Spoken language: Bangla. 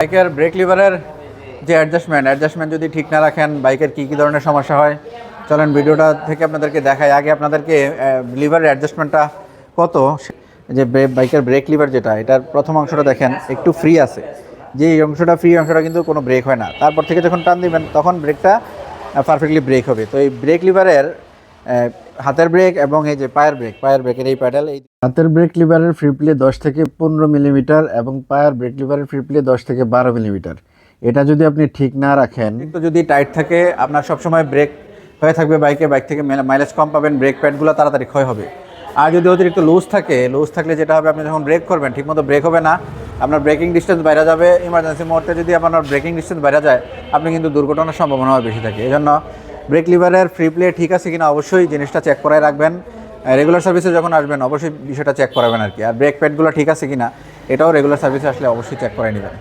বাইকের ব্রেক লিভারের যে অ্যাডজাস্টমেন্ট অ্যাডজাস্টমেন্ট যদি ঠিক না রাখেন, বাইকের কী কী ধরনের সমস্যা হয়? চলেন ভিডিওটা থেকে আপনাদেরকে দেখাই। আগে আপনাদেরকে লিভারের অ্যাডজাস্টমেন্টটা কত? যে বাইকের ব্রেক লিভার যেটা, এটার প্রথম অংশটা দেখেন, একটু ফ্রি আছে। যে এই অংশটা ফ্রি অংশটা কিন্তু কোনো ব্রেক হয় না। তারপর থেকে যখন টান দিবেন, তখন ব্রেকটা পারফেক্টলি ব্রেক হবে। তো এই ব্রেক লিভারের হাতের ব্রেক এবং এই যে পায়ের ব্রেক পায়ের ব্রেকের এই প্যাডেল এই হাতের ব্রেক লিভারের ফ্রি প্লে দশ থেকে পনেরো মিলিমিটার এবং পায়ের ব্রেক লিভারের ফ্রি প্লে দশ থেকে বারো মিলিমিটার এটা যদি আপনি ঠিক না রাখেন তো যদি টাইট থাকে আপনার সবসময় ব্রেক হয়ে থাকবে বাইকে বাইক থেকে মাইলেজ কম পাবেন ব্রেক প্যাডগুলো তাড়াতাড়ি ক্ষয় হবে। আর যদি অতিরিক্ত লুজ থাকে লুজ থাকলে যেটা হবে আপনি যখন ব্রেক করবেন ঠিকমতো ব্রেক হবে না আপনার ব্রেকিং ডিস্টেন্স বাইরে যাবে। ইমার্জেন্সি মুহূর্তে যদি আপনার ব্রেকিং ডিস্টেন্স বাইরে যায় আপনি কিন্তু দুর্ঘটনার সম্ভাবনা বেশি থাকে। এই জন্য ব্রেক লিভারের ফ্রি প্লে ঠিক আছে কিনা অবশ্যই জিনিসটা চেক করায় রাখবেন। রেগুলার সার্ভিসে যখন আসবেন, অবশ্যই বিষয়টা চেক করাবেন আর কি। আর ব্রেক প্যাডগুলো ঠিক আছে কিনা, এটাও রেগুলার সার্ভিসে আসলে অবশ্যই চেক করে নেবেন।